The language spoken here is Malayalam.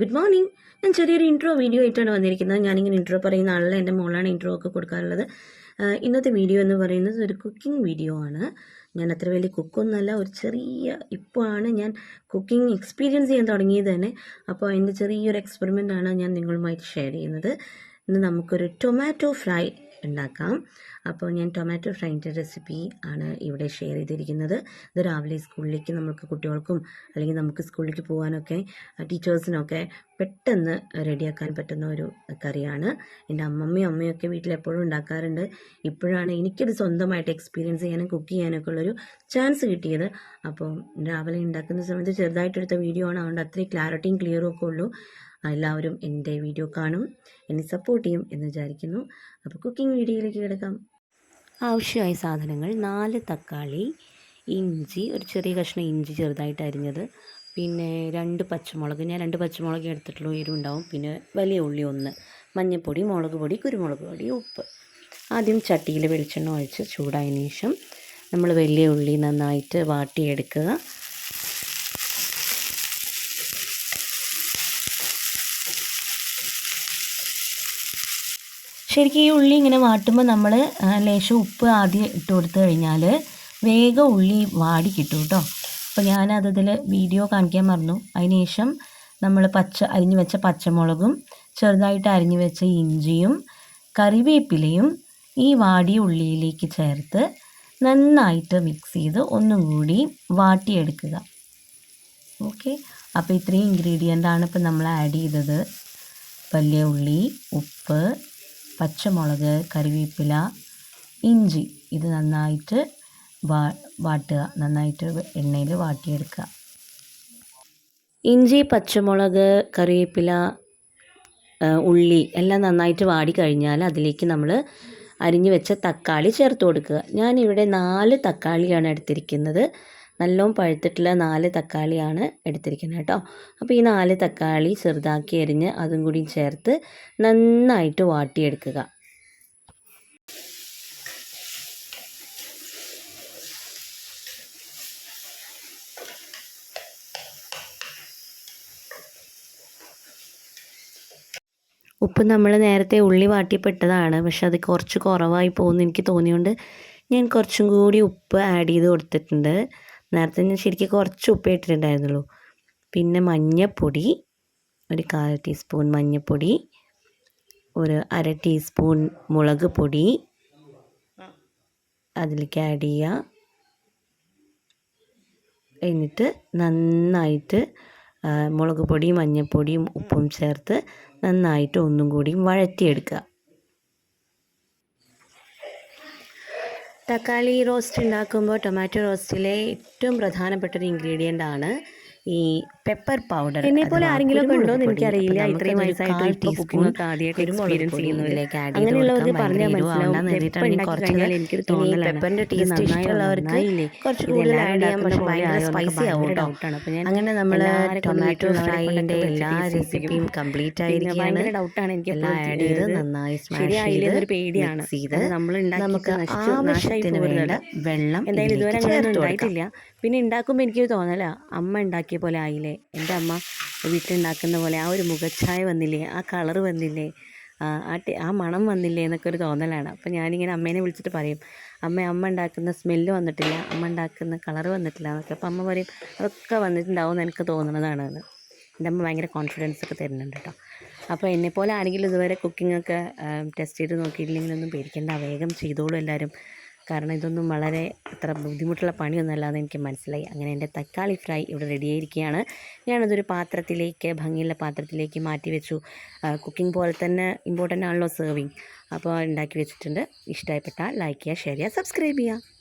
ഗുഡ് മോർണിംഗ് ഞാൻ ചെറിയൊരു ഇൻട്രോ വീഡിയോ ആയിട്ടാണ് വന്നിരിക്കുന്നത്. ഞാനിങ്ങനെ ഇൻട്രോ പറയുന്ന ആളല്ല. എന്റെ മോളാണ് ഇൻട്രോ ഒക്കെ കൊടുക്കാറുള്ളത്. ഇന്നത്തെ വീഡിയോ എന്ന് പറയുന്നത് ഒരു കുക്കിംഗ് വീഡിയോ ആണ്. ഞാൻ അത്ര വലിയ കുക്കൊന്നുമല്ല ഒരു ചെറിയ ഇപ്പോഴാണ് ഞാൻ കുക്കിംഗ് എക്സ്പീരിയൻസ് ചെയ്യാൻ തുടങ്ങിയത് തന്നെ. അപ്പോൾ അതിന്റെ ചെറിയൊരു എക്സ്പെരിമെന്റ് ആണ് ഞാൻ നിങ്ങളുമായിട്ട് ഷെയർ ചെയ്യുന്നത്. ഇന്ന് നമുക്കൊരു ടൊമാറ്റോ ഫ്രൈ ഉണ്ടാക്കാം. അപ്പോൾ ഞാൻ ടൊമാറ്റോ ഫ്രൈന്റെ റെസിപ്പി ആണ് ഇവിടെ ഷെയർ ചെയ്തിരിക്കുന്നത്. ഇത് രാവിലെ സ്കൂളിലേക്ക് നമുക്ക് കുട്ടികൾക്കും അല്ലെങ്കിൽ നമുക്ക് സ്കൂളിലേക്ക് പോകാനൊക്കെ ടീച്ചേഴ്സിനൊക്കെ പെട്ടെന്ന് റെഡിയാക്കാൻ പറ്റുന്ന ഒരു കറിയാണ്. എന്റെ അമ്മമ്മയും അമ്മയൊക്കെ വീട്ടിൽ എപ്പോഴും ഉണ്ടാക്കാറുണ്ട്. ഇപ്പോഴാണ് എനിക്കത് സ്വന്തമായിട്ട് എക്സ്പീരിയൻസ് ചെയ്യാനും കുക്ക് ചെയ്യാനൊക്കെ ഉള്ളൊരു ചാൻസ് കിട്ടിയത്. അപ്പോൾ രാവിലെ ഉണ്ടാക്കുന്ന സമയത്ത് ചെറുതായിട്ടെടുത്ത വീഡിയോ ആണ്. അതുകൊണ്ട് അത്രയും ക്ലാരിറ്റിയും ക്ലിയറും ഒക്കെ ഉള്ളൂ. എല്ലാവരും എന്റെ വീഡിയോ കാണും എന്നെ സപ്പോർട്ട് ചെയ്യും എന്ന് വിചാരിക്കുന്നു. അപ്പോൾ കുക്കിംഗ് വീഡിയോയിലേക്ക് കിടക്കാം. ആവശ്യമായ സാധനങ്ങൾ നാല് തക്കാളി ഇഞ്ചി ഒരു ചെറിയ കഷ്ണം ഇഞ്ചി ചെറുതായിട്ട് അരിഞ്ഞത്. പിന്നെ രണ്ട് പച്ചമുളക് ഞാൻ രണ്ട് പച്ചമുളക് എടുത്തിട്ടുള്ള ഉണ്ടാവും. പിന്നെ വലിയ ഉള്ളി ഒന്ന് മഞ്ഞൾപ്പൊടി മുളക് പൊടി കുരുമുളക് പൊടി ഉപ്പ്. ആദ്യം ചട്ടിയിൽ വെളിച്ചെണ്ണ ഒഴിച്ച് ചൂടായതിനു ശേഷം നമ്മൾ വലിയ ഉള്ളി നന്നായിട്ട് വാട്ടിയെടുക്കുക. ശരിക്കും ഈ ഉള്ളി ഇങ്ങനെ വാട്ടുമ്പോൾ നമ്മൾ ലേശം ഉപ്പ് ആദ്യം ഇട്ട് കൊടുത്തു കഴിഞ്ഞാൽ വേഗം ഉള്ളി വാടി കിട്ടും കേട്ടോ അപ്പോൾ ഞാനതിൽ വീഡിയോ കാണിക്കാൻ മറന്നു. അതിനുശേഷം നമ്മൾ പച്ച അരിഞ്ഞു വെച്ച പച്ചമുളകും ചെറുതായിട്ട് അരിഞ്ഞു വെച്ച ഇഞ്ചിയും കറിവേപ്പിലയും ഈ വാടിയ ഉള്ളിയിലേക്ക് ചേർത്ത് നന്നായിട്ട് മിക്സ് ചെയ്ത് ഒന്നും കൂടി വാട്ടിയെടുക്കുക. ഓക്കെ? അപ്പോൾ ഇത്രയും ഇൻഗ്രീഡിയന്റാണ് ആണ് ഇപ്പം നമ്മൾ ആഡ് ചെയ്തത്. വലിയ ഉള്ളി ഉപ്പ് പച്ചമുളക് കറിവേപ്പില ഇഞ്ചി ഇത് നന്നായിട്ട് വാ വാട്ടുക. നന്നായിട്ട് എണ്ണയിൽ വാട്ടിയെടുക്കുക. ഇഞ്ചി പച്ചമുളക് കറിവേപ്പില ഉള്ളി എല്ലാം നന്നായിട്ട് വാടി കഴിഞ്ഞാൽ അതിലേക്ക് നമ്മൾ അരിഞ്ഞു വെച്ച തക്കാളി ചേർത്ത് കൊടുക്കുക. ഞാനിവിടെ നാല് തക്കാളിയാണ് എടുത്തിരിക്കുന്നത്. നല്ലോണം പഴുത്തിട്ടുള്ള നാല് തക്കാളിയാണ് എടുത്തിരിക്കുന്നത് കേട്ടോ. അപ്പോൾ ഈ നാല് തക്കാളി ചെറുതാക്കി എരിഞ്ഞ് അതും കൂടി ചേർത്ത് നന്നായിട്ട് വാട്ടിയെടുക്കുക. ഉപ്പ് നമ്മൾ നേരത്തെ ഉള്ളി വാട്ടിപ്പെട്ടതാണ് പക്ഷെ അത് കുറച്ച് കുറവായി പോകുമെന്ന് എനിക്ക് തോന്നിയോണ്ട് ഞാൻ കുറച്ചും കൂടി ഉപ്പ് ആഡ് ചെയ്ത് കൊടുത്തിട്ടുണ്ട്. നേരത്തെ ഞാൻ ശരിക്കും കുറച്ച് ഉപ്പ് ഇട്ടിട്ടുണ്ടായിരുന്നുള്ളൂ. പിന്നെ മഞ്ഞപ്പൊടി ഒരു കാൽ ടീസ്പൂൺ മഞ്ഞപ്പൊടി ഒരു അര ടീസ്പൂൺ മുളക് പൊടി അതിലേക്ക് ആഡ് ചെയ്യുക. എന്നിട്ട് നന്നായിട്ട് മുളക് പൊടിയും മഞ്ഞൾപ്പൊടിയും ഉപ്പും ചേർത്ത് നന്നായിട്ട് ഒന്നും കൂടി വഴറ്റിയെടുക്കുക. തക്കാളി റോസ്റ്റ് ഉണ്ടാക്കുമ്പോൾ ടൊമാറ്റോ റോസ്റ്റിലെ ഏറ്റവും പ്രധാനപ്പെട്ട ഒരു ഇൻഗ്രീഡിയന്റ് ആണ് ഈ പെപ്പർ പൗഡർ എന്നെ പോലെ ആരെങ്കിലും ഉണ്ടോ എന്ന് എനിക്കറിയില്ല. ഇത്രയും വയസ്സായിട്ട് ഒക്കെ ആദ്യമായിട്ട്. അങ്ങനെയുള്ളവർക്ക് പറഞ്ഞാൽ മനസ്സിലാവും. എനിക്കൊരു തോന്നലാണ്. ടേസ്റ്റ് ഇഷ്ടമുള്ളവർക്ക്? കുറച്ച് കൂടുതൽ ആഡ് ചെയ്യാൻ പക്ഷെ ഭയങ്കര സ്പൈസി ആവും കേട്ടോ അങ്ങനെ നമ്മൾ ടൊമാറ്റോ ഫ്രൈന്റെ എല്ലാ റെസിപ്പിയും. കംപ്ലീറ്റ് ആയിരിക്കുകയാണ് ഡൗട്ടാണ് എനിക്ക് എല്ലാം ആഡ് ചെയ്ത് നന്നായി സ്മാഷ് ചെയ്ത് പേടിയാണ് ചെയ്ത് നമ്മൾ നമുക്ക് ആവശ്യത്തിന് വേണ്ട വെള്ളം എന്തായാലും ഇതുവരെ അങ്ങനെ ചേർത്ത് ഉണ്ടായിട്ടില്ല പിന്നെ ഉണ്ടാക്കുമ്പോൾ എനിക്ക് തോന്നല അമ്മ ഉണ്ടാക്കിയ പോലെ ആയില്ലേ എന്റെ അമ്മ വീട്ടിലുണ്ടാക്കുന്ന പോലെ ആ ഒരു മുഖച്ഛായ വന്നില്ലേ ആ കളർ വന്നില്ലേ ആ ആ മണം വന്നില്ലേ എന്നൊക്കെ ഒരു തോന്നലാണ്. അപ്പോൾ ഞാനിങ്ങനെ അമ്മേനെ വിളിച്ചിട്ട് പറയും അമ്മ അമ്മ ഉണ്ടാക്കുന്ന സ്മെല്ല് വന്നിട്ടില്ല അമ്മ ഉണ്ടാക്കുന്ന കളർ വന്നിട്ടില്ല എന്നൊക്കെ. അപ്പോൾ അമ്മ പറയും അതൊക്കെ വന്നിട്ടുണ്ടാവും എന്ന് എനിക്ക് തോന്നുന്നതാണ് എന്ന് എന്റെ അമ്മ ഭയങ്കര കോൺഫിഡൻസ് ഒക്കെ തരുന്നുണ്ട് കേട്ടോ. അപ്പോൾ എന്നെപ്പോലെ ആരെങ്കിലും ഇതുവരെ കുക്കിംഗ് ഒക്കെ ടെസ്റ്റ് ചെയ്ത് നോക്കിയിട്ടില്ലെങ്കിലൊന്നും പേടിക്കേണ്ട വേഗം ചെയ്തോളൂ എല്ലാവരും. കാരണം ഇതൊന്നും വളരെ അത്ര ബുദ്ധിമുട്ടുള്ള പണിയൊന്നുമല്ലാതെ എനിക്ക് മനസ്സിലായി. അങ്ങനെ എന്റെ തക്കാളി ഫ്രൈ ഇവിടെ റെഡിയായിരിക്കുകയാണ് ഞാനതൊരു പാത്രത്തിലേക്ക് ഭംഗിയുള്ള പാത്രത്തിലേക്ക് മാറ്റി വെച്ചു. കുക്കിംഗ് പോലെ തന്നെ ഇമ്പോർട്ടന്റ് ആണല്ലോ സെർവിങ് അപ്പോൾ ഉണ്ടാക്കി വെച്ചിട്ടുണ്ട്. ഇഷ്ടമായിപ്പെട്ടാൽ ലൈക്ക് ചെയ്യുക ഷെയർ ചെയ്യുക സബ്സ്ക്രൈബ് ചെയ്യുക.